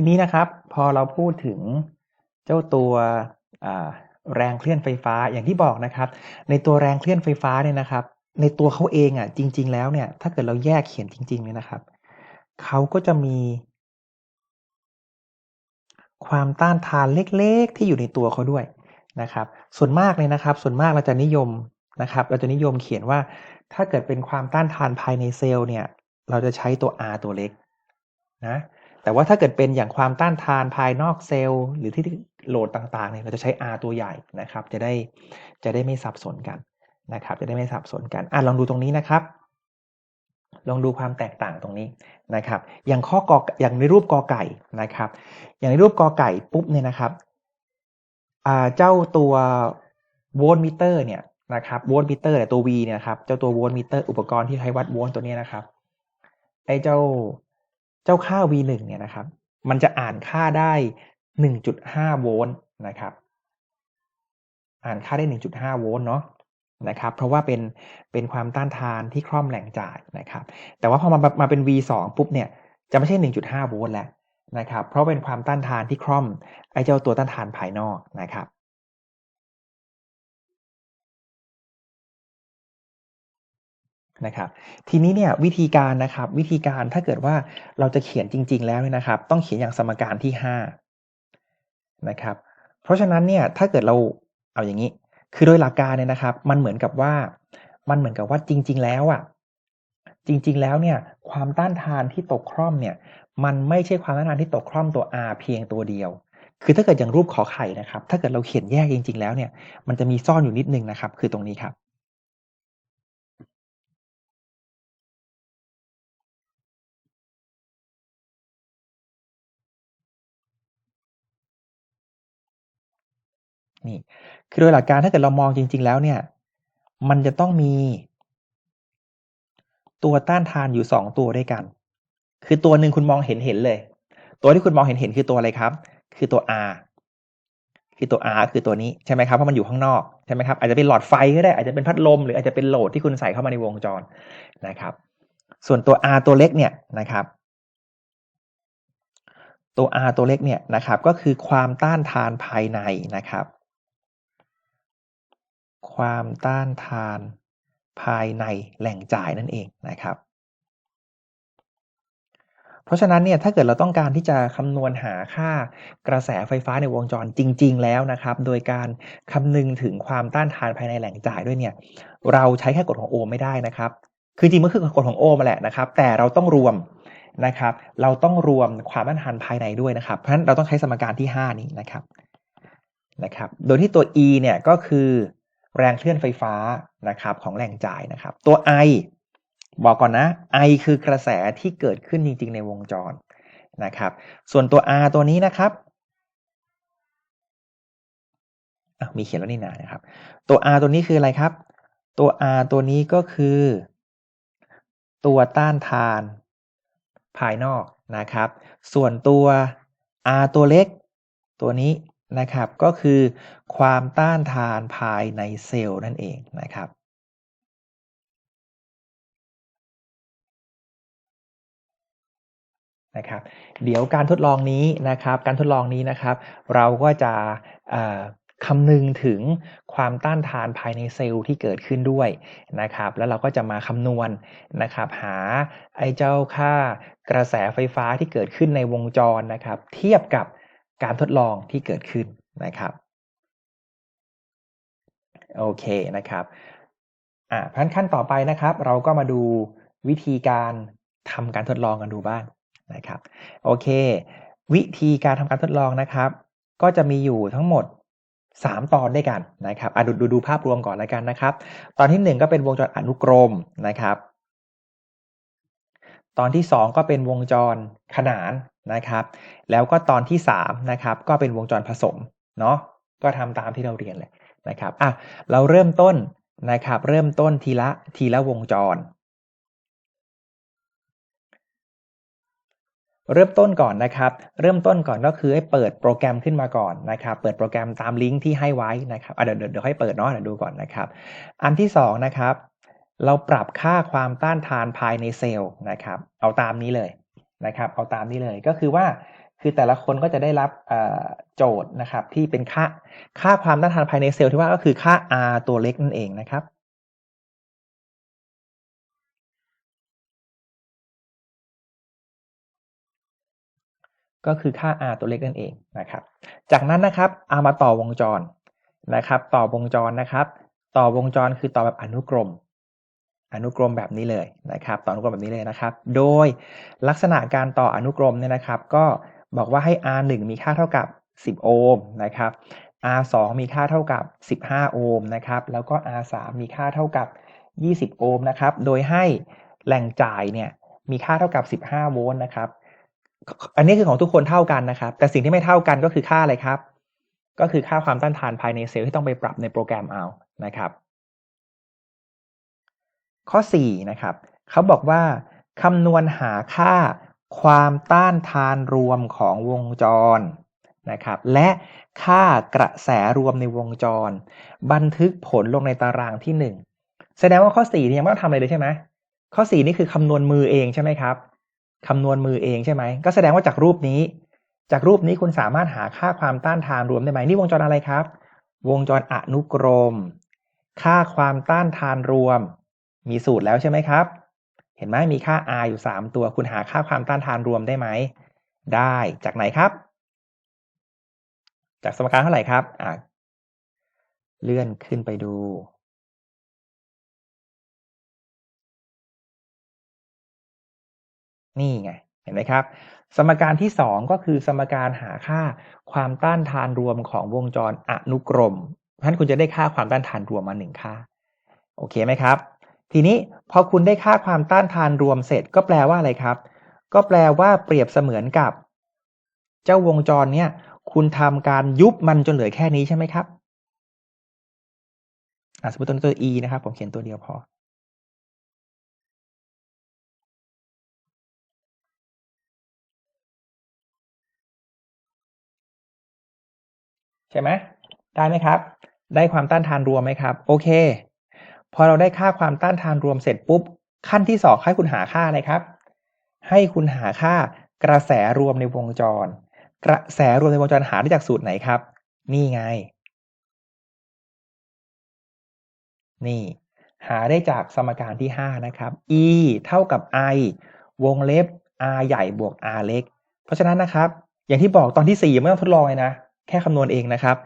ทีนี้นะครับ พอเราพูดถึงเจ้าตัวแรงเคลื่อนไฟฟ้าอย่างที่บอกนะครับ ในตัวแรงเคลื่อนไฟฟ้าเนี่ยนะครับ ในตัวเขาเองอะจริง ๆ แล้วเนี่ย ถ้าเกิดเราแยกเขียนจริงๆเนี่ยนะครับเขาก็จะมี ความต้านทานเล็กๆ ที่อยู่ในตัวเขาด้วยนะครับ ส่วนมากเลยนะครับ ส่วนมากเราจะนิยมนะครับ เราจะนิยมเขียนว่าถ้าเกิดเป็นความต้านทานภายในเซลล์เนี่ย เราจะใช้ตัว R ตัวเล็กนะ แต่ว่าถ้าเกิดเป็นอย่างความต้านทานภายนอกเซลล์หรือที่โหลดต่างๆเนี่ยเราจะใช้ R ตัวใหญ่นะครับ จะได้จะได้ไม่สับสนกันนะครับ จะได้ไม่สับสนกันอะลองดูตรงนี้นะครับ ลองดูความแตกต่างตรงนี้นะครับ อย่างข้อกออย่างในรูปกอไก่นะครับ อย่างในรูปกอไก่ปุ๊บเนี่ยนะครับอ่าเจ้าตัวโวลต์มิเตอร์เนี่ยนะครับโวลต์มิเตอร์ตัว V เนี่ยครับเจ้าตัวโวลต์มิเตอร์อุปกรณ์ที่ใช้วัดโวลต์ตัวนี้นะครับไอ้เจ้า จ้าค่า V1 เนี่ยนะครับ มันจะอ่านค่าได้ 1.5 โวลต์นะครับ อ่านค่าได้ 1.5 โวลต์เนาะนะครับ เพราะว่าเป็นเป็นความต้านทานที่คล่อมแหล่งจ่ายนะครับ แต่ว่าพอมามาเป็น V2 ปุ๊บเนี่ยจะไม่ใช่ 1.5 โวลต์แล้วนะครับ เพราะเป็นความต้านทานที่คล่อมไอ้เจ้าตัวต้านทานภายนอกนะครับ นะครับทีนี้เนี่ยวิธีการนะครับวิธีการถ้าเกิดว่าเราจะเขียนจริง ๆ แล้วนะครับ ต้องเขียนอย่างสมการที่5นะครับเพราะฉะนั้นเนี่ยถ้าเกิดเราเอาอย่างนี้ คือโดยหลักการเนี่ยนะครับ มันเหมือนกับว่ามันเหมือนกับว่าจริง ๆ แล้วอะจริง ๆ แล้วเนี่ยความต้านทานที่ตกคร่อมเนี่ยมันไม่ใช่ความต้านทานที่ตกคร่อมตัว R เพียงตัวเดียว คือถ้าเกิดอย่างรูปขอไข่นะครับ ถ้าเกิดเราเขียนแยกจริง ๆ แล้วเนี่ยมันจะมีซ่อนอยู่นิดนึงนะครับ คือตรงนี้ครับ นี่คือโดยหลักการถ้าเกิดเรามองจริง ๆ แล้วเนี่ย มันจะต้องมี ตัวต้านทานอยู่สองตัวด้วยกัน คือตัวหนึ่งคุณมองเห็นเห็นเลย ตัวที่คุณมองเห็นเห็นคือตัวอะไรครับ คือตัว R คือตัว R คือตัวนี้ใช่ไหมครับเพราะมันอยู่ข้างนอกใช่ไหมครับอาจจะเป็นหลอดไฟก็ได้อาจจะเป็นพัดลมหรืออาจจะเป็นโหลดที่คุณใส่เข้ามาในวงจรนะครับ ส่วนตัว R ตัวเล็กเนี่ยนะครับ ตัว R ตัวเล็กเนี่ยนะครับ ก็คือความต้านทานภายในนะครับ ความต้านทานภายในแหล่งจ่ายนั่นเองนะครับ เพราะฉะนั้นเนี่ยถ้าเกิดเราต้องการที่จะคำนวณหาค่ากระแสไฟฟ้าในวงจรจริง ๆ แล้วนะครับ โดยการคำนึงถึงความต้านทานภายในแหล่งจ่ายด้วยเนี่ย เราใช้แค่กฎของโอห์มไม่ได้นะครับ คือจริงมันคือกฎของโอห์มแหละนะครับ แต่เราต้องรวมนะครับ เราต้องรวมความต้านทานภายในด้วยนะครับ เพราะฉะนั้นเราต้องใช้สมการที่ 5 นี้นะครับนะครับ โดยที่ตัว e เนี่ยก็คือ แรงเคลื่อนไฟฟ้านะครับของแหล่งจ่ายนะครับ ตัว I บอกก่อนนะ I คือกระแสที่เกิดขึ้นจริง ๆ ในวงจรนะครับ ส่วนตัว R ตัวนี้นะครับมีเขียนแล้วนี่นานะครับ ตัว R ตัวนี้คืออะไรครับ ตัว R ตัวนี้ก็คือ ตัวต้านทานภายนอกนะครับ ส่วนตัว R ตัวเล็ก ตัวนี้ นะครับ ก็คือความต้านทานภายในเซลล์นั่นเองนะครับนะครับ เดี๋ยวการทดลองนี้นะครับ การทดลองนี้นะครับ เราก็จะคำนึงถึงความต้านทานภายในเซลล์ที่เกิดขึ้นด้วยนะครับ แล้วเราก็จะมาคำนวณนะครับ หาไอ้เจ้าค่ากระแสไฟฟ้าที่เกิดขึ้นในวงจรนะครับ เทียบกับ การทดลองที่เกิดขึ้นนะครับโอเคนะครับอ่าพันขั้นต่อไปนะครับ เราก็มาดูวิธีการทำการทดลองกันดูบ้างนะครับโอเค วิธีการทำการทดลองนะครับ ก็จะมีอยู่ทั้งหมด 3 ตอนด้วยกันนะครับอะดูดูดูภาพรวมก่อนแล้วกันนะครับ ตอนที่ 1 ก็เป็นวงจรอนุกรมนะครับ ตอนที่ 2 ก็เป็นวงจรขนาน นะครับ แล้วก็ตอนที่3นะครับก็เป็นวงจรผสมเนาะก็ทำตามที่เราเรียนเลยนะครับอะเราเริ่มต้นนะครับ เริ่มต้นทีละทีละวงจร เริ่มต้นก่อนนะครับ เริ่มต้นก่อนก็คือให้เปิดโปรแกรมขึ้นมาก่อนนะครับ เปิดโปรแกรมตามลิงก์ที่ให้ไว้นะครับเดี๋ยวเดี๋ยวให้เปิดเนาะเดี๋ยวดูก่อนนะครับ อันที่2นะครับเราปรับค่าความต้านทานภายในเซลล์นะครับ เอาตามนี้เลย นะครับเอาตามนี้เลยก็คือว่าคือแต่ละคนก็จะได้รับโจทย์นะครับที่เป็นค่าค่าความต้านทานภายในเซลล์ที่ว่าก็คือค่า R ตัวเล็กนั่นเองนะครับ ก็คือค่า R ตัวเล็กนั่นเองนะครับ จากนั้นนะครับเอามาต่อวงจรนะครับ ต่อวงจรนะครับ ต่อวงจรคือต่อแบบอนุกรม อนุกรมแบบนี้เลยนะครับต่ออนุกรมแบบนี้เลยนะครับ โดยลักษณะการต่ออนุกรมเนี่ยนะครับ ก็บอกว่าให้ R1 มีค่าเท่ากับ 10 โอห์มนะครับ R2 มีค่าเท่ากับ 15 โอห์มนะครับ แล้วก็ R3 มีค่าเท่ากับ 20 โอห์มนะครับ โดยให้แหล่งจ่ายเนี่ยมีค่าเท่ากับ 15 โวลต์นะครับ อันนี้คือของทุกคนเท่ากันนะครับ แต่สิ่งที่ไม่เท่ากันก็คือค่าอะไรครับ ก็คือค่าความต้านทานภายในเซลล์ที่ต้องไปปรับในโปรแกรมเอานะครับ ข้อ 4 นะครับเขาบอกว่าคำนวณหาค่าความต้านทานรวมของวงจรนะครับและค่ากระแสรวมในวงจร บันทึกผลลงในตารางที่ 1 แสดงว่าข้อ4นี่ยังไม่ต้องทำอะไรเลยใช่ไหมข้อ 4 นี่คือคำนวณมือเองใช่ไหมครับคำนวณมือเองใช่ไหมก็แสดงว่าจากรูปนี้ จากรูปนี้คุณสามารถหาค่าความต้านทานรวมได้ไหมนี่วงจรอะไรครับ วงจรอนุกรม ค่าความต้านทานรวม มีสูตรแล้วใช่ไหมครับ เห็นไหมมีค่า r อยู่ 3 ตัว คุณหาค่าความต้านทานรวมได้ไหม ได้จากไหนครับ จากสมการเท่าไหร่ครับอะเลื่อนขึ้นไปดู นี่ไง เห็นไหมครับ สมการที่ 2 ก็คือสมการหาค่าความต้านทานรวมของวงจรอนุกรมเพรานคุณจะได้ค่าความต้านทานรวมมา1ค่า โอเคไหมครับ ทีนี้พอคุณได้ค่าความต้านทานรวมเสร็จก็แปลว่าอะไรครับ ก็แปลว่าเปรียบเสมือนกับ เจ้าวงจรเนี่ย คุณทำการยุบมันจนเหลือแค่นี้ใช่ไหมครับอะสมมติตัวตัว e นะครับ ผมเขียนตัวเดียวพอ ใช่ไหมได้ไหมครับ ได้ความต้านทานรวมไหมครับ โอเค พอเราได้ค่าความต้านทานรวมเสร็จปุ๊บ ขั้นที่สองให้คุณหาค่าอะไรครับ ให้คุณหาค่ากระแสรวมในวงจร กระแสรวมในวงจรหาได้จากสูตรไหนครับ นี่ไง นี่ หาได้จากสมการที่ 5 นะครับ e เท่ากับ i วงเล็บ r ใหญ่บวก r เล็ก เพราะฉะนั้นนะครับ อย่างที่บอกตอนที่ 4 ไม่ต้องทดลองเลยนะ แค่คำนวณเองนะครับ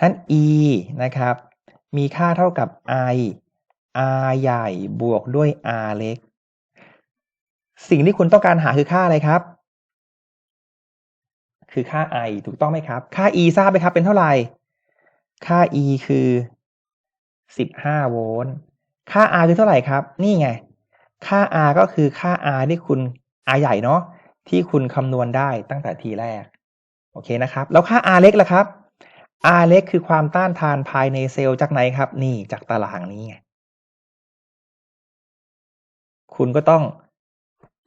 ท่าน e นะครับ มีค่าเท่ากับ i r ใหญ่บวกด้วย r เล็ก สิ่งที่คุณต้องการหาคือค่าอะไรครับ คือค่า i ถูกต้องไหมครับ ค่า e ทราบไหมครับเป็นเท่าไหร่ ค่า e คือ15โวลต์ ค่า r คือเท่าไหร่ครับ นี่ไง ค่า r ก็คือค่า r ที่คุณ r ใหญ่เนาะ ที่คุณคำนวณได้ตั้งแต่ทีแรก โอเคนะครับ แล้วค่า r เล็กล่ะครับ r เล็กคือความต้านทานภายในเซลล์จากไหนครับ นี่จากตารางนี้ไง คุณก็ต้อง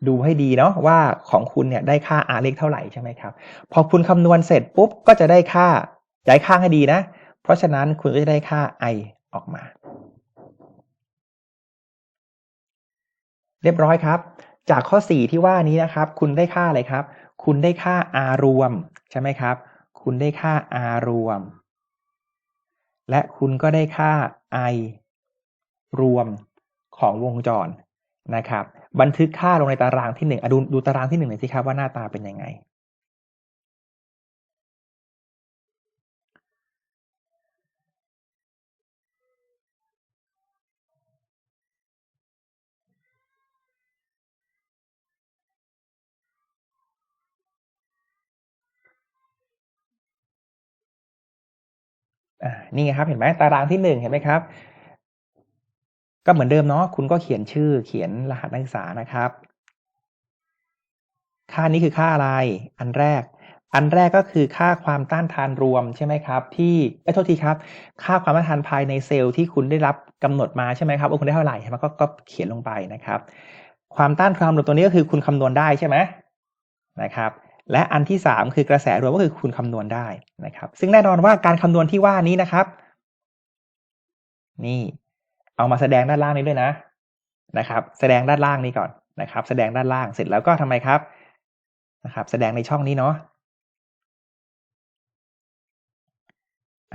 ดูให้ดีเนาะว่าของคุณเนี่ยได้ค่า r เล็กเท่าไหร่ใช่ไหมครับ พอคุณคำนวณเสร็จปุ๊บก็จะได้ค่าย้ายค่าให้ดีนะ เพราะฉะนั้นคุณก็จะได้ค่า i ออกมา เรียบร้อยครับ จากข้อ 4 ที่ว่านี้นะครับ คุณได้ค่าอะไรครับ คุณได้ค่า r รวมใช่ไหมครับ คุณได้ค่า r รวม และคุณก็ได้ค่า i รวมของวงจร นะครับ บันทึกค่าลงในตารางที่หนึ่งดูดูตารางที่หนึ่งหน่อยสิครับว่าหน้าตาเป็นยังไง นี่ไงครับ เห็นไหมตารางที่หนึ่งเห็นไหมครับ ก็เหมือนเดิมเนาะคุณก็เขียนชื่อเขียนรหัสนักศึกษานะครับ ค่านี้คือค่าอะไร อันแรก อันแรกก็คือค่าความต้านทานรวมใช่ไหมครับ ที่ไอ้โทษทีครับ ค่าความต้านทานภายในเซลล์ที่คุณได้รับกำหนดมาใช่ไหมครับว่าคุณได้เท่าไหร่ใช่ไหมก็ก็เขียนลงไปนะครับ ความต้านทานรวมตัวนี้ก็คือคุณคำนวณได้ใช่ไหมนะครับและอันที่ 3 คือกระแสรวมก็คือคุณคำนวณได้นะครับ ซึ่งแน่นอนว่าการคำนวณที่ว่านี้นะครับ นี่ เอามาแสดงด้านล่างนี้ด้วยนะนะครับ แสดงด้านล่างนี้ก่อนนะครับ แสดงด้านล่างเสร็จแล้วก็ทำไมครับนะครับ แสดงในช่องนี้เนาะ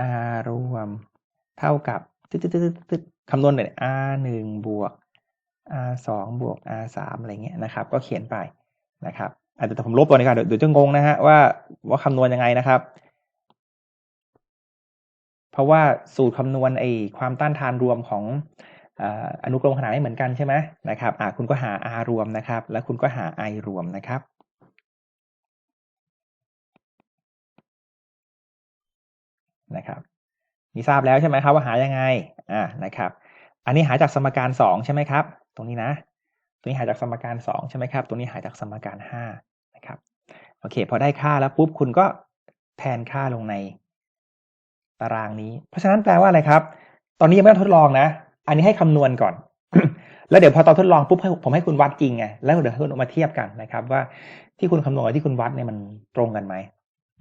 อารวมเท่ากับตึ๊ดตึ๊ดตึ๊ดคำนวณเป็นึ่งบวก r งบวก r มอะไรเงี้ยนะครับ ก็เขียนไปนะครับอาจจะผมลบตัวนี้ก่อนเดี๋ยวจะงงนะฮะว่าว่าคำนวณยังไงนะครับ เพราะว่าสูตรคำนวณไอความต้านทานรวมของอนุกรมขนาดไม่เหมือนกันใช่ไหมนะครับคุณก็หา r รวมนะครับ แล้วคุณก็หา i รวมนะครับนะครับนี่ทราบแล้วใช่ไหมครับว่าหายังไงอ่านะครับ อันนี้หาจากสมการสองใช่ไหมครับ ตรงนี้นะตรงนี้หาจากสมการสองใช่ไหมครับตรงนี้หาจากสมการห้านะครับโอเค พอได้ค่าแล้วปุ๊บคุณก็แทนค่าลงใน ตารางนี้ เพราะฉะนั้นแปลว่าอะไรครับ ตอนนี้ยังไม่ต้องทดลองนะ อันนี้ให้คำนวณก่อน แล้วเดี๋ยวพอตอนทดลองปุ๊บให้ผมให้คุณวัดจริงไง แล้วเดี๋ยวคุณเอามาเทียบกันนะครับ ว่าที่คุณคำนวณที่คุณวัดเนี่ยมันตรงกันไหม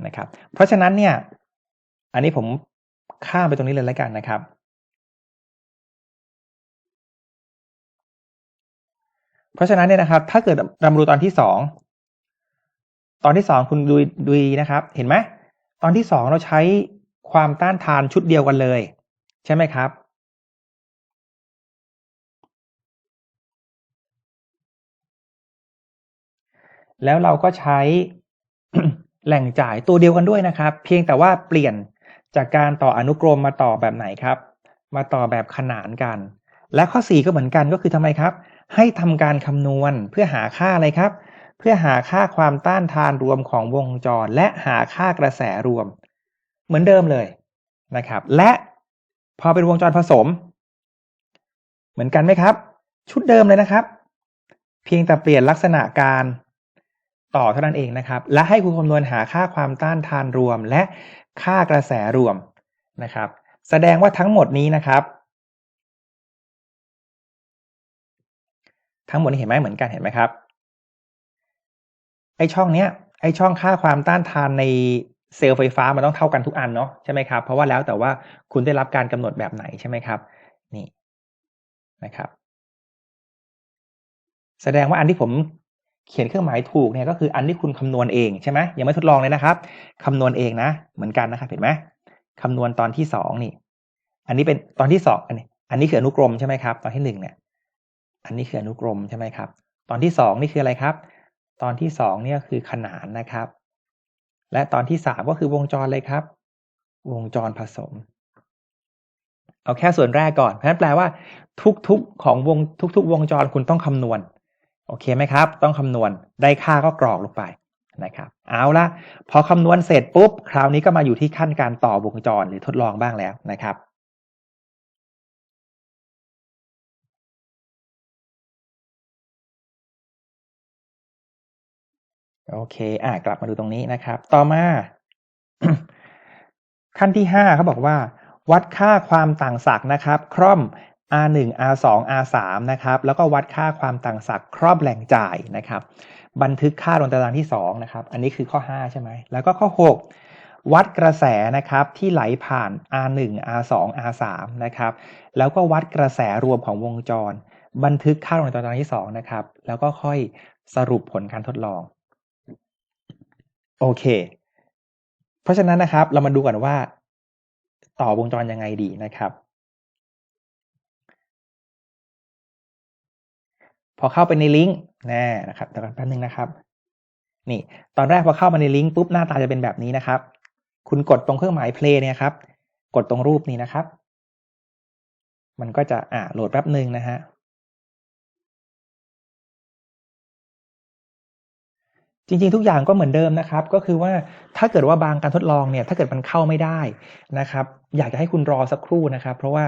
นะครับ เพราะฉะนั้นเนี่ย อันนี้ผมข้ามไปตรงนี้เลยแล้วกันนะครับ เพราะฉะนั้นเนี่ยนะครับ ถ้าเกิดเรามาดูตอนที่สองตอนที่สองคุณดูดูนะครับ เห็นไหมตอนที่สองเราใช้ ความต้านทานชุดเดียวกันเลย ใช่ไหมครับ แล้วเราก็ใช้แหล่งจ่ายตัวเดียวกันด้วยนะครับ เพียงแต่ว่าเปลี่ยนจากการต่ออนุกรมมาต่อแบบไหนครับ มาต่อแบบขนานกัน และข้อ 4 ก็เหมือนกันก็คือทำไมครับ ให้ทำการคำนวณเพื่อหาค่าอะไรครับ เพื่อหาค่าความต้านทานรวมของวงจร และหาค่ากระแสรวม เหมือนเดิมเลยนะครับ และพอเป็นวงจรผสม เหมือนกันไหมครับ ชุดเดิมเลยนะครับ เพียงแต่เปลี่ยนลักษณะการต่อเท่านั้นเองนะครับ และให้คุณคำนวณหาค่าความต้านทานรวม และค่ากระแสรวมนะครับ แสดงว่าทั้งหมดนี้นะครับ ทั้งหมดนี้เห็นไหมเหมือนกันเห็นไหมครับไอช่องเนี้ยไอช่องค่าความต้านทานใน เซลล์ไฟฟ้ามันต้องเท่ากันทุกอันเนาะใช่ไหมครับ เพราะว่าแล้วแต่ว่าคุณได้รับการกำหนดแบบไหนใช่ไหมครับ นี่นะครับ แสดงว่าอันที่ผมเขียนเครื่องหมายถูกเนี่ยก็คืออันที่คุณคำนวณเองใช่ไหมยังไม่ทดลองเลยนะครับคำนวณเองนะ เหมือนกันนะครับเห็นไหมคำนวณตอนที่สองนี่ อันนี้เป็นตอนที่สองอันนี้ อันนี้คืออนุกรมใช่ไหมครับ ตอนที่หนึ่งเนี่ย อันนี้คืออนุกรมใช่ไหมครับ ตอนที่สองนี่คืออะไรครับ ตอนที่สองเนี่ยคือขนานนะครับ และตอนที่สามก็คือวงจรเลยครับ วงจรผสม เอาแค่ส่วนแรกก่อน เพราะนั้นแปลว่า ทุกๆของวงทุก ๆ วงจรคุณต้องคำนวณ โอเคไหมครับ ต้องคำนวณได้ค่าก็กรอกลงไปนะครับ เอาละพอคำนวณเสร็จปุ๊บ คราวนี้ก็มาอยู่ที่ขั้นการต่อวงจรหรือทดลองบ้างแล้วนะครับ โอเค อะกลับมาดูตรงนี้นะครับ ต่อมาขั้นที่ห้าเขาบอกว่า วัดค่าความต่างศักย์นะครับ คร่อม R1 R2 R3 นะครับ แล้วก็วัดค่าความต่างศักย์ครอบแหล่งจ่ายนะครับ บันทึกค่าลงตารางที่2นะครับ อันนี้คือข้อ 5 ใช่ไหม แล้วก็ข้อ 6 วัดกระแสนะครับที่ไหลผ่าน R1 R2 R3 นะครับ แล้วก็วัดกระแสรวมของวงจร บันทึกค่าลงในตารางที่2นะครับ แล้วก็ค่อยสรุปผลการทดลอง โอเค เพราะฉะนั้นนะครับ เรามาดูก่อนว่าต่อวงจรยังไงดีนะครับ พอเข้าไปในลิงก์น่นะครับเดี๋ยวกันแป๊บนึงนะครับ นี่ ตอนแรกพอเข้ามาในลิงก์ปุ๊บหน้าตาจะเป็นแบบนี้นะครับ คุณกดตรงเครื่องหมาย play เนี่ยครับ กดตรงรูปนี้นะครับ มันก็จะอ่าโหลดแป๊บหนึ่งนะฮะ จริงๆ ทุกอย่างก็เหมือนเดิมนะครับ ก็คือว่าถ้าเกิดว่าบางการทดลองเนี่ย ถ้าเกิดมันเข้าไม่ได้นะครับ อยากจะให้คุณรอสักครู่นะครับ เพราะว่า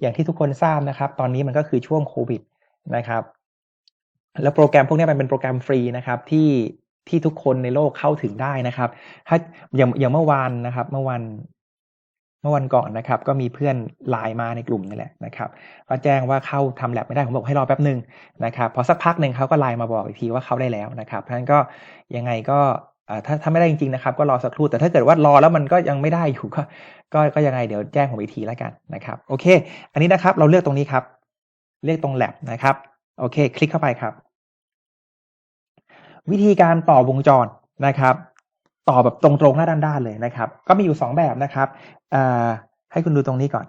อย่างที่ทุกคนทราบนะครับ ตอนนี้มันก็คือช่วงโควิดนะครับ แล้วโปรแกรมพวกนี้มันเป็นโปรแกรมฟรีนะครับที่ที่ทุกคนในโลกเข้าถึงได้นะครับ ถ้าอย่างอย่างเมื่อวานนะครับ เมื่อวัน มื่อวันก่อนนะครับ ก็มีเพื่อนไลน์มาในกลุ่มนี่แหละนะครับก็แจ้งว่าเข้าทำแลบไม่ได้ผมบอกให้รอแป๊บหนึ่งนะครับพอสักพักหนึ่งเขาก็ไลน์มาบอกอีกทีว่าเข้าได้แล้วนะครับเพราะฉะนั้นก็ยังไงก็ถ้าถ้าไม่ได้จริงๆนะครับก็รอสักครู่แต่ถ้าเกิดว่ารอแล้วมันก็ยังไม่ได้อยู่ก็ก็ก็ยังไงเดี๋ยวแจ้งผมอีกทีแล้วกันนะครับโอเค อันนี้นะครับเราเลือกตรงนี้ครับ เลือกตรงแลบนะครับโอเค คลิกเข้าไปครับ วิธีการต่อวงจรนะครับ ต่อแบบตรงๆหน้าด้านๆเลยนะครับ ก็มีอยู่สองแบบนะครับอให้คุณดูตรงนี้ก่อน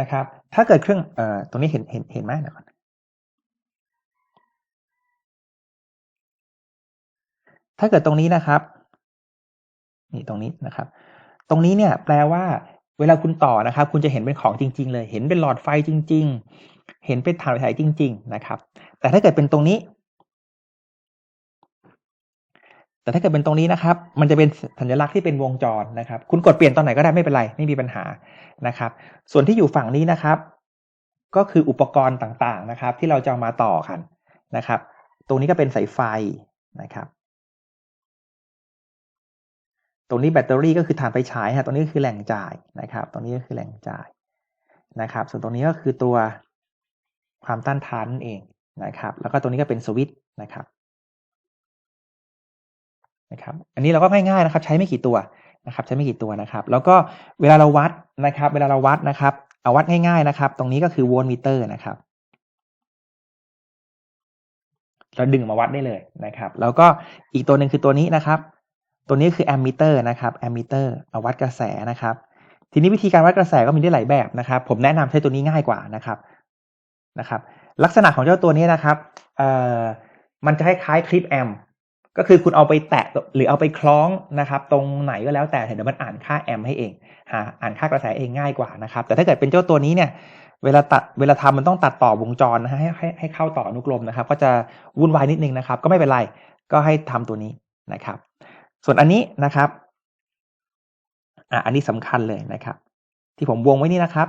นะครับ ถ้าเกิดเครื่องเอ่อตรงนี้เห็นเห็นเห็นไหมเดี๋ยวก่อนถ้าเกิดตรงนี้นะครับ นี่ตรงนี้นะครับ ตรงนี้เนี่ยแปลว่า เวลาคุณต่อนะครับ คุณจะเห็นเป็นของจริง ๆ เลย เห็นเป็นหลอดไฟจริง ๆ เห็นเป็นถ่านไฟฉายจริง ๆ นะครับ แต่ถ้าเกิดเป็นตรงนี้ แต่ถ้าเกิดเป็นตรงนี้นะครับ มันจะเป็นสัญลักษณ์ที่เป็นวงจรนะครับ คุณกดเปลี่ยนตอนไหนก็ได้ไม่เป็นไรไม่มีปัญหานะครับ ส่วนที่อยู่ฝั่งนี้นะครับ ก็คืออุปกรณ์ต่างๆนะครับ ที่เราจะามาต่อกันนะครับ ตรงนี้ก็เป็นสายไฟนะครับ ตรงนี้แบตเตอรี่ก็คือถ่านไฟฉายฮะตรงนี้ก็คือแหล่งจ่ายนะครับ ตรงนี้ก็คือแหล่งจ่ายนะครับ ส่วนตรงนี้ก็คือตัวความต้านทานนั่นเองนะครับ แล้วก็ตรงนี้ก็เป็นสวิตช์นะครับนะครับ อันนี้เราก็ง่ายๆนะครับ ใช้ไม่กี่ตัวนะครับ ใช้ไม่กี่ตัวนะครับ แล้วก็เวลาเราวัดนะครับ เวลาเราวัดนะครับ เอาวัดง่ายๆนะครับ ตรงนี้ก็คือโวลต์มิเตอร์นะครับเราดึงมาวัดได้เลยนะครับ แล้วก็อีกตัวหนึ่งคือตัวนี้นะครับ ตัวนี้คือแอมมิเตอร์นะครับแอมมิเตอร์เอาวัดกระแสนะครับ ทีนี้วิธีการวัดกระแสก็มีได้หลายแบบนะครับ ผมแนะนำใช้ตัวนี้ง่ายกว่านะครับนะครับ ลักษณะของเจ้าตัวนี้นะครับเอ่อมันจะคล้ายๆคลิปแอมก็คือคุณเอาไปแตะหรือเอาไปคล้องนะครับ ตรงไหนก็แล้วแต่เดี๋ยวมันอ่านค่าแอมให้เองหาอ่านค่ากระแสเองง่ายกว่านะครับ แต่ถ้าเกิดเป็นเจ้าตัวนี้เนี่ยเวลาตัดเวลาทำมันต้องตัดต่อวงจรนะฮะให้ให้ให้เข้าต่ออนุกรมนะครับ ก็จะวุ่นวายนิดนึงนะครับ ก็ไม่เป็นไรก็ให้ทำตัวนี้นะครับ ส่วนอันนี้นะครับอะอันนี้สำคัญเลยนะครับ ที่ผมวงไว้นี่นะครับ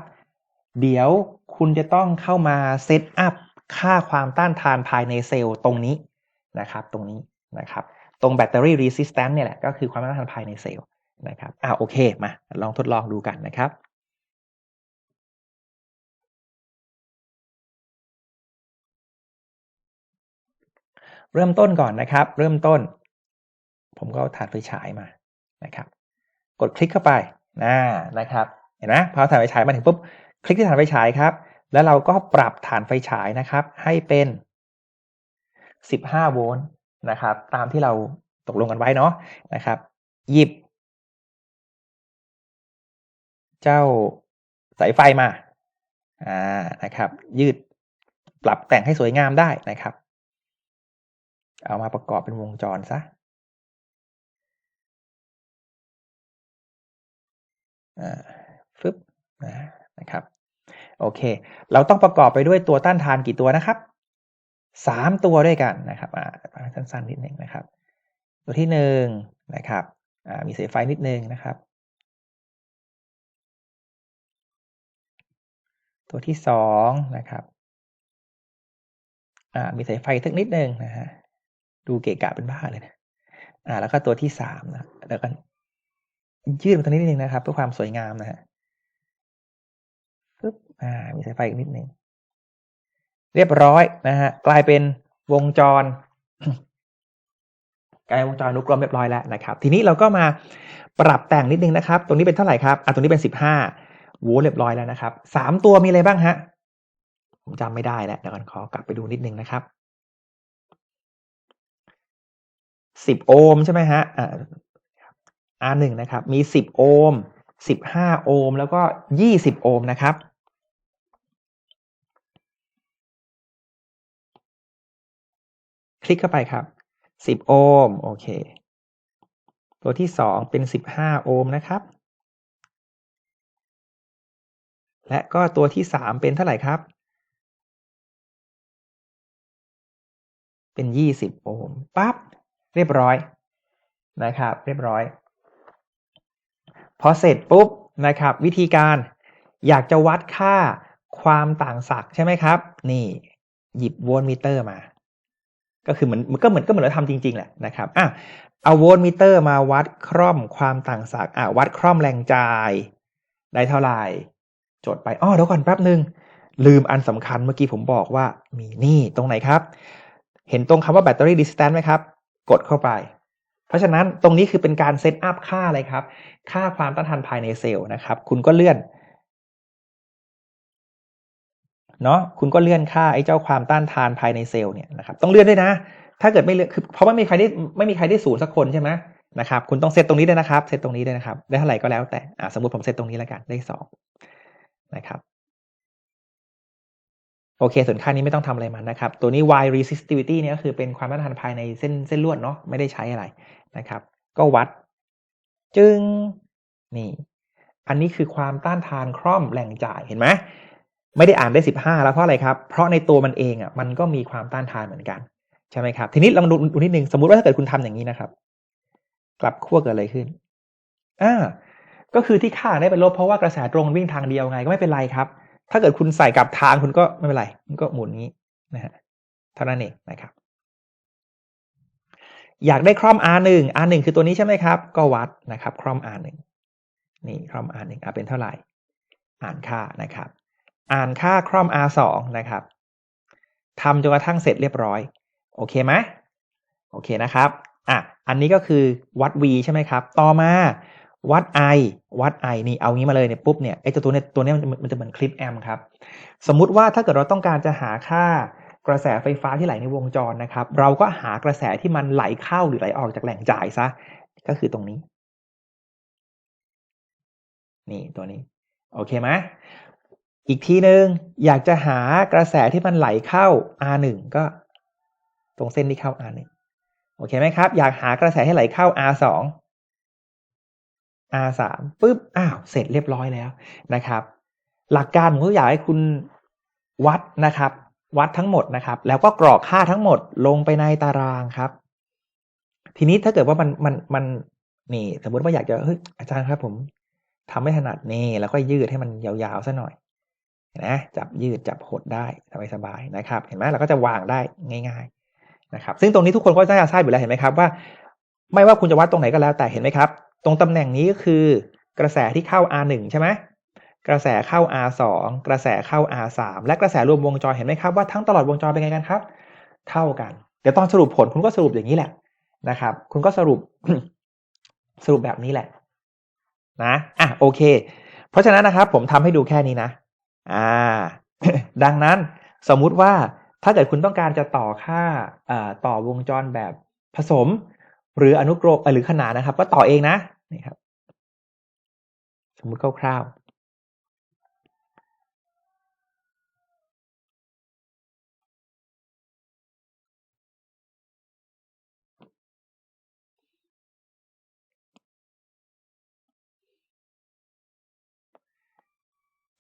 เดี๋ยวคุณจะต้องเข้ามาเซตอัพค่าความต้านทานภายในเซลล์ตรงนี้นะครับ ตรงนี้นะครับ ตรงแบตเตอรี่รีสิสแตนต์เนี่ยแหละก็คือความต้านทานภายในเซลล์นะครับอ่าโอเคมาลองทดลองดูกันนะครับเริ่มต้นก่อนนะครับ เริ่มต้น ผมก็ถ่านไฟฉายมานะครับ กดคลิกเข้าไปนะนะครับ เห็นไหมพอถ่านไฟฉายมาถึงปุ๊บคลิกที่ถ่านไฟฉายครับ แล้วเราก็ปรับฐานไฟฉายนะครับ ให้เป็น 15 โวลต์นะครับ ตามที่เราตกลงกันไว้เนาะนะครับ หยิบ เจ้าสายไฟมาอ่านะครับ ยืดปรับแต่งให้สวยงามได้นะครับ เอามาประกอบเป็นวงจรซะ ฟึบนะครับโอเค เราต้องประกอบไปด้วยตัวต้านทานกี่ตัวนะครับสามตัวด้วยกันนะครับอ่าสั้นๆนิดหนึ่งนะครับ ตัวที่หนึ่งนะครับอ่ามีสายไฟนิดนึงนะครับ ตัวที่สองนะครับอ่ามีสายไฟสักนิดนึงนะฮะดูเกะกะเป็นบ้าเลยนะอ่าแล้วก็ตัวที่สามนะแล้วก็ ยืดมาตรงนี้นิดนึงนะครับ เพื่อความสวยงามนะฮะปึ๊บอ่า มีสายไฟอีกนิดนึงเรียบร้อยนะฮะกลายเป็นวงจรกลายวงจรอนุกรมเรียบร้อยแล้วนะครับ ทีนี้เราก็มาปรับแต่งนิดนึงนะครับ ตรงนี้เป็นเท่าไหร่ครับอะตรงนี้เป็นสิบห้าโวลต์เรียบร้อยแล้วนะครับสามตัวมีอะไรบ้างฮะผมจำไม่ได้แล้วเดี๋ยวกันขอกลับไปดูนิดนึงนะครับสิบโอห์มใช่ไหมฮะอ่า R หนึ่งนะครับ มีสิบโอห์มสิบห้าโอห์ม แล้วก็ยี่สิบโอห์มนะครับ คลิกเข้าไปครับสิบโอห์ม โอเค ตัวที่สองเป็นสิบห้าโอห์มนะครับ และก็ตัวที่สามเป็นเท่าไหร่ครับ เป็นยี่สิบโอห์ม ปั๊บ เรียบร้อยนะครับ เรียบร้อย พอเสร็จปุ๊บนะครับ วิธีการอยากจะวัดค่าความต่างศักย์ใช่ไหมครับ นี่ หยิบโวลต์มิเตอร์มา ก็คือเหมือนมันก็เหมือนก็เหมือนเราทำจริง ๆ แหละนะครับอะเอาโวลต์มิเตอร์มาวัดคร่อมความต่างศักย์อะวัดคร่อมแรงจ่ายได้เท่าไหร่จดไปอ้อเดี๋ยวก่อนแป๊บหนึ่งลืมอันสำคัญเมื่อกี้ผมบอกว่ามีนี่ตรงไหนครับ เห็นตรงคำว่าแบตเตอรี่ดิสแตนไหมครับ กดเข้าไป เพราะฉะนั้นตรงนี้คือเป็นการเซตอัพค่าอะไรครับ ค่าความต้านทานภายในเซลล์นะครับ คุณก็เลื่อนเนาะคุณก็เลื่อนค่าไอ้เจ้าความต้านทานภายในเซลล์เนี่ยนะครับ ต้องเลื่อนด้วยนะ ถ้าเกิดไม่เลื่อนคือเพราะว่าไม่มีใครได้ไม่มีใครได้ศูนย์สักคนใช่ไหมนะครับ คุณต้องเซตตรงนี้ด้วยนะครับ เซตตรงนี้ด้วยนะครับ ได้เท่าไหร่ก็แล้วแต่อ่าสมมติผมเซตตรงนี้แล้วกันได้สองนะครับโอเค ส่วนค่านี้ไม่ต้องทำอะไรมันนะครับ ตัวนี้ y resistivity เนี่ยก็คือเป็นความต้านทานภายในเส้นเส้นลวดเนาะไม่ได้ใช้อะไร นะครับ ก็วัด จึงนี่ อันนี้คือความต้านทานคร่อมแหล่งจ่ายเห็นไหมไม่ได้อ่านได้สิบห้าแล้วเพราะอะไรครับ เพราะในตัวมันเองอะมันก็มีความต้านทานเหมือนกันใช่ไหมครับ ทีนี้ลองดูดูนิดนึงสมมุติว่าถ้าเกิดคุณทำอย่างนี้นะครับ กลับขั้วเกิดอะไรขึ้นอ่าก็คือที่ค่าได้เป็นลบเพราะว่ากระแสตรงวิ่งทางเดียวไงก็ไม่เป็นไรครับ ถ้าเกิดคุณใส่กลับทางคุณก็ไม่เป็นไรมันก็หมุนงี้นะฮะเท่านั้นเองนะครับ อยากได้ครอม R1 R1 คือตัวนี้ใช่ไหมครับ ก็วัดนะครับครอม R1 นี่ครอม R1 อะเป็นเท่าไหร่ อ่านค่านะครับ อ่านค่าครอม R2 นะครับทำจนกระทั่งเสร็จเรียบร้อย โอเคไหมโอเคนะครับอะอันนี้ก็คือวัด V ใช่ไหมครับ ต่อมาวัด I วัด I นี่เอางี้มาเลยเนี่ยปุ๊บเนี่ยไอ้ตัวนี้ตัวนี้มันจะเหมือนคลิปแอมครับ สมมุติว่าถ้าเกิดเราต้องการจะหาค่า กระแสไฟฟ้าที่ไหลในวงจรนะครับ เราก็หากระแสที่มันไหลเข้าหรือไหลออกจากแหล่งจ่ายซะ ก็คือตรงนี้ นี่ตัวนี้ โอเคไหมอีกทีหนึ่งอยากจะหากระแสที่มันไหลเข้า R1 ก็ตรงเส้นที่เข้า R1 โอเคไหมครับ อยากหากระแสให้ไหลเข้า R2 R3 ปุ๊บ อ้าว เสร็จเรียบร้อยแล้วนะครับ หลักการผมก็อยากให้คุณวัดนะครับ วัดทั้งหมดนะครับ แล้วก็กรอกค่าทั้งหมดลงไปในตารางครับ ทีนี้ถ้าเกิดว่ามันมันมันนี่ สมมติว่าอยากจะเฮ้ยอาจารย์ครับ ผมทำไม่ถนัดนี่แล้วก็ยืดให้มันยาวๆซะหน่อยนะจับยืดจับหดได้สบายๆนะครับ เห็นไหมเราก็จะวางได้ง่าย ๆนะครับ ซึ่งตรงนี้ทุกคนก็จะทราบอยู่แล้วเห็นไหมครับว่า ไม่ว่าคุณจะวัดตรงไหนก็แล้วแต่เห็นไหมครับ ตรงตำแหน่งนี้ก็คือกระแสที่เข้า R1 ใช่ไหม กระแสเข้า R2 กระแสเข้า R3 และกระแสรวมวงจรเห็นไหมครับว่าทั้งตลอดวงจรเป็นไงกันครับ เท่ากัน เดี๋ยวตอนสรุปผลคุณก็สรุปอย่างนี้แหละนะครับ คุณก็สรุปสรุปแบบนี้แหละ นะอะโอเค เพราะฉะนั้นนะครับ ผมทำให้ดูแค่นี้นะ อ่า ดังนั้นสมมุติว่าถ้าเกิดคุณต้องการจะต่อค่าต่อวงจรแบบผสม หรืออนุกรมหรือขนานนะครับ ก็ต่อเองนะนี่ครับ สมมุติคร่าวๆ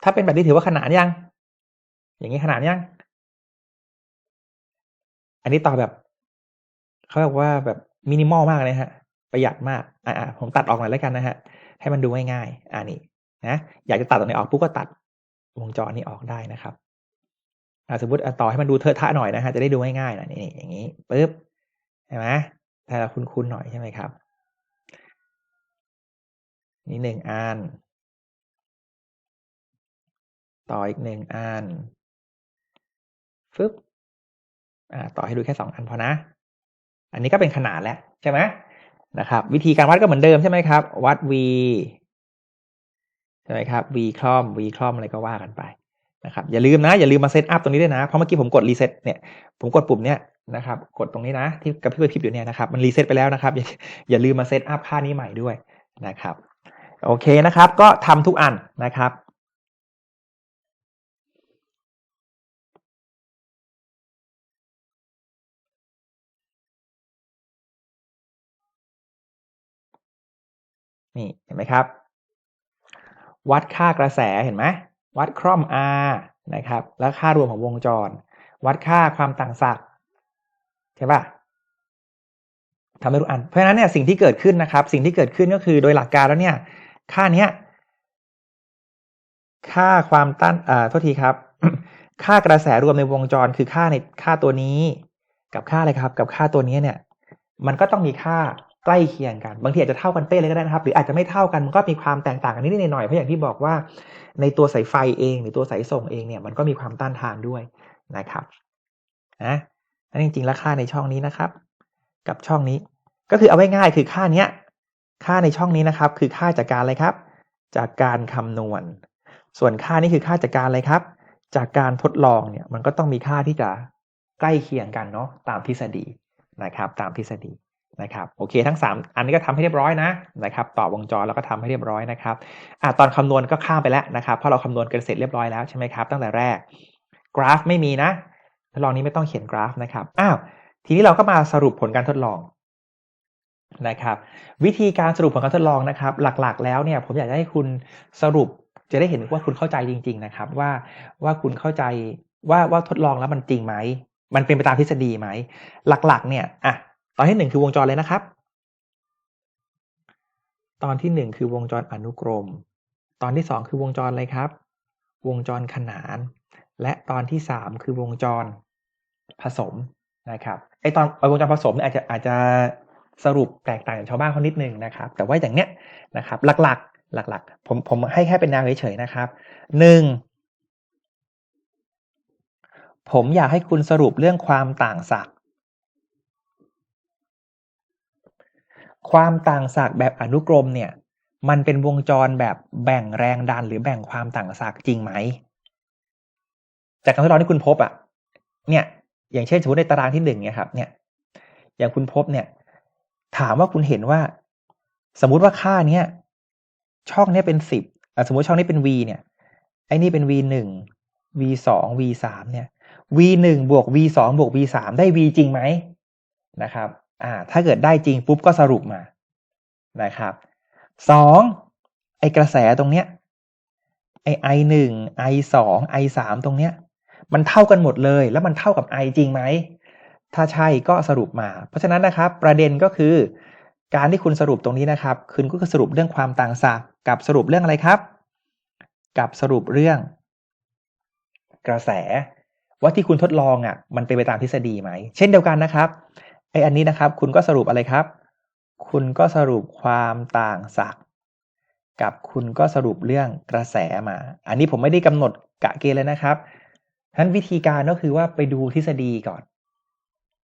ถ้าเป็นแบบนี้ถือว่าขนานยัง อย่างนี้ขนานยัง อันนี้ต่อแบบเขาเรียกว่าแบบมินิมอลมากเลยฮะ ประหยัดมาก อ่าผมตัดออกหน่อยแล้วกันนะฮะ ให้มันดูง่ายๆอ่านี่นะอยากจะตัดตรงไหนออกปุ๊บก็ตัดวงจรนี้ออกได้นะครับอ่าสมมติต่อให้มันดูเทอะทะหน่อยนะฮะจะได้ดูง่ายๆนะนี่อย่างนี้ปุ๊บเห็นไหมถ้าเราคุ้นๆหน่อยใช่ไหมครับ นี่หนึ่งอัน ต่ออีกหนึ่งอันฟึบอ่าต่อให้ดูแค่สองอันพอนะ อันนี้ก็เป็นขนาดแล้วใช่ไหมนะครับ วิธีการวัดก็เหมือนเดิมใช่ไหมครับ วัด v ใช่ไหมครับ v คลอม v คลอมอะไรก็ว่ากันไปนะครับ อย่าลืมนะ อย่าลืมมาเซตอัพตรงนี้ด้วยนะ เพราะเมื่อกี้ผมกดรีเซ็ตเนี่ย ผมกดปุ่มเนี้ยนะครับ กดตรงนี้นะ ที่กับพี่เพิบอยู่เนี่ยนะครับ มันรีเซ็ตไปแล้วนะครับอย่าอย่าลืมมาเซตอัพค่านี้ใหม่ด้วยนะครับ โอเคนะครับ ก็ทำทุกอันนะครับ นี่เห็นไหมครับ วัดค่ากระแสเห็นไหมวัดคร่อม R นะครับ แล้วค่ารวมของวงจร วัดค่าความต่างศักย์ใช่ปะทำให้รู้อัน เพราะฉะนั้นเนี่ยสิ่งที่เกิดขึ้นนะครับ สิ่งที่เกิดขึ้นก็คือโดยหลักการแล้วเนี่ย ค่าเนี้ย ค่าความต้านอ่าโทษทีครับ ค่ากระแสรวมในวงจรคือค่าในค่าตัวนี้ กับค่าอะไรครับ กับค่าตัวนี้เนี่ย มันก็ต้องมีค่า ใกล้เคียงกัน บางทีอาจจะเท่ากันเป๊ะเลยก็ได้นะครับ หรืออาจจะไม่เท่ากันมันก็มีความแตกต่างกันนิดหน่อยเพราะอย่างที่บอกว่า ในตัวสายไฟเองหรือตัวสายส่งเองเนี่ยมันก็มีความต้านทานด้วยนะครับนะนั่นจริงๆราคาในช่องนี้นะครับ กับช่องนี้ ก็คือเอาไว้ง่ายคือค่าเนี้ยค่าในช่องนี้นะครับ คือค่าจากการอะไรครับ จากการคำนวณ ส่วนค่านี้คือค่าจากการอะไรครับ จากการทดลองเนี่ยมันก็ต้องมีค่าที่จะใกล้เคียงกันเนาะตามทฤษฎีนะครับ ตามทฤษฎี นะครับโอเคทั้ง 3 อันนี้ก็ทำให้เรียบร้อยนะนะครับต่อวงจรแล้วก็ทำให้เรียบร้อยนะครับอะตอนคำนวณก็ข้ามไปแล้วนะครับเพราะเราคำนวณกันเสร็จเรียบร้อยแล้วใช่ไหมครับตั้งแต่แรก กราฟไม่มีนะทดลองนี้ไม่ต้องเขียนกราฟนะครับอ้าวทีนี้เราก็มาสรุปผลการทดลองนะครับ วิธีการสรุปผลการทดลองนะครับ หลักๆ แล้วเนี่ยผมอยากให้คุณสรุปจะได้เห็นว่าคุณเข้าใจจริง ๆ นะครับ ว่าว่าคุณเข้าใจว่าว่าทดลองแล้วมันจริงไหมมันเป็นไปตามทฤษฎีไหมหลักๆ เนี่ยอะ ตอนที่หนึ่งคือวงจรเลยนะครับ ตอนที่หนึ่งคือวงจรอนุกรม ตอนที่สองคือวงจรอะไรครับ วงจรขนาน และตอนที่สามคือวงจรผสมนะครับไอตอนวงจรผสมเนี่ยอาจจะอาจจะสรุปแตกต่างจากชาวบ้านเขานิดนึงนะครับ แต่ว่าอย่างเนี้ยนะครับหลักๆหลักๆ ผมผมให้แค่เป็นแนวเฉยๆนะครับหนึ่งผมอยากให้คุณสรุปเรื่องความต่างศักย์ ความต่างศักย์แบบอนุกรมเนี่ย มันเป็นวงจรแบบแบ่งแรงดันหรือแบ่งความต่างศักย์จริงไหม จากการทดลองที่คุณพบอะ เนี่ย อย่างเช่นสมมติในตารางที่หนึ่งเนี่ยครับ เนี่ย อย่างคุณพบเนี่ย ถามว่าคุณเห็นว่า สมมุติว่าค่าเนี้ยช่องเนี้ยเป็นสิบสมมติช่องนี้เป็น v เนี่ย ไอ้นี่เป็น v หนึ่ง v สอง v สามเนี่ย v หนึ่งบวก v สองบวก v สามได้ v จริงไหมนะครับ อ่าถ้าเกิดได้จริงปุ๊บก็สรุปมานะครับสองไอกระแสตรงเนี้ยไอไอหนึ่งไอสองไอสามตรงเนี้ย มันเท่ากันหมดเลย แล้วมันเท่ากับไอจริงไหมถ้าใช่ก็สรุปมา เพราะฉะนั้นนะครับ ประเด็นก็คือการที่คุณสรุปตรงนี้นะครับ คุณก็คือสรุปเรื่องความต่างศักย์กับสรุปเรื่องอะไรครับ กับสรุปเรื่อง กระแส ว่าที่คุณทดลองอะ มันเป็นไปตามทฤษฎีไหม เช่นเดียวกันนะครับ ไออันนี้นะครับ คุณก็สรุปอะไรครับ คุณก็สรุปความต่างศักย์กับคุณก็สรุปเรื่องกระแสมา อันนี้ผมไม่ได้กำหนดกะเกณฑ์เลยนะครับทั้นวิธีการก็คือว่าไปดูทฤษฎีก่อน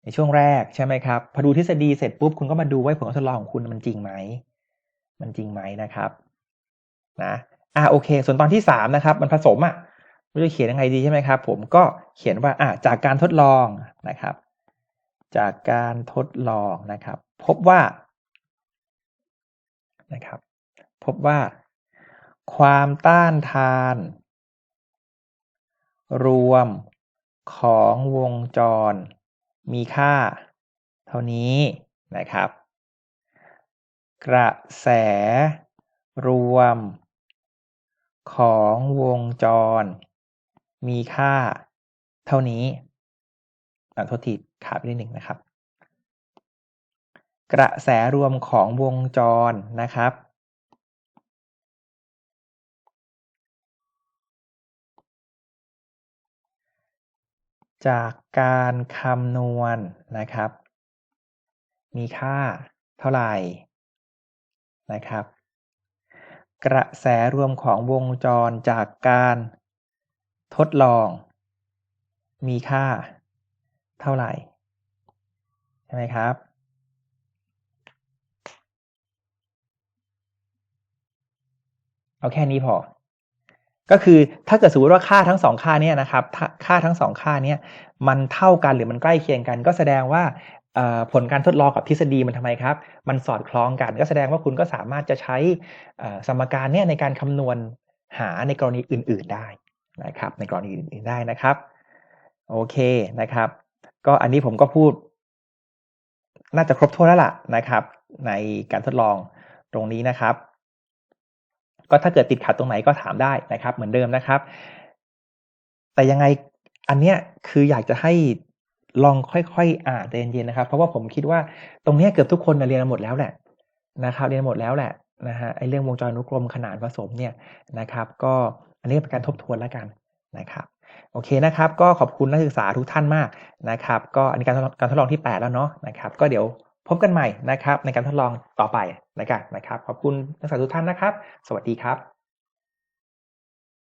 ในช่วงแรกใช่ไหมครับพอดูทฤษฎีเสร็จปุ๊บคุณก็มาดูว่าผลการทดลองของคุณมันจริงไหมมันจริงไหมนะครับนะอ่าโอเค ส่วนตอนที่สามนะครับ มันผสมอะไม่รู้จะเขียนยังไงดีใช่ไหมครับ ผมก็เขียนว่าอ่าจากการทดลองนะครับ จากการทดลองนะครับ พบว่านะครับ พบว่า ความต้านทาน รวมของวงจร มีค่า เท่านี้นะครับ กระแส รวม ของวงจร มีค่า เท่านี้ โทษทีขาดไปนิดหนึ่งนะครับ กระแสรวมของวงจรนะครับ จากการคำนวณนะครับ มีค่าเท่าไหร่นะครับ กระแสรวมของวงจรจากการทดลอง มีค่า เท่าไหร่ ใช่ไหมครับ เอาแค่นี้พอ ก็คือถ้าเกิดสมมติว่าค่าทั้งสองค่านี้นะครับ ค่าทั้งสองค่านี้มันเท่ากันหรือมันใกล้เคียงกัน ก็แสดงว่าผลการทดลองกับทฤษฎีมันทำไมครับ มันสอดคล้องกัน ก็แสดงว่าคุณก็สามารถจะใช้สมการนี้ในการคำนวณหาในกรณีอื่น ๆได้นะครับ ในกรณีอื่นๆได้นะครับ โอเคนะครับ ก็อันนี้ผมก็พูด น่าจะครบถ้วนแล้วล่ะนะครับ ในการทดลองตรงนี้นะครับ ก็ถ้าเกิดติดขัดตรงไหนก็ถามได้นะครับ เหมือนเดิมนะครับ แต่ยังไงอันเนี้ยคืออยากจะให้ลองค่อยๆอ่านเย็นๆนะครับ เพราะว่าผมคิดว่าตรงนี้เกือบทุกคนเรียนหมดแล้วแหละนะครับ เรียนหมดแล้วแหละนะฮะไอ้เรื่องวงจรอนุกรมขนานผสมเนี่ยนะครับ ก็อันนี้เป็นการทบทวนแล้วกันนะครับ โอเคนะครับ ก็ขอบคุณนักศึกษาทุกท่านมากนะครับ ก็อันนี้การการทดลองที่ 8 แล้วเนาะนะครับ ก็เดี๋ยวพบกันใหม่นะครับ ในการทดลองต่อไปนะครับนะครับ ขอบคุณนักศึกษาทุกท่านนะครับ สวัสดีครับ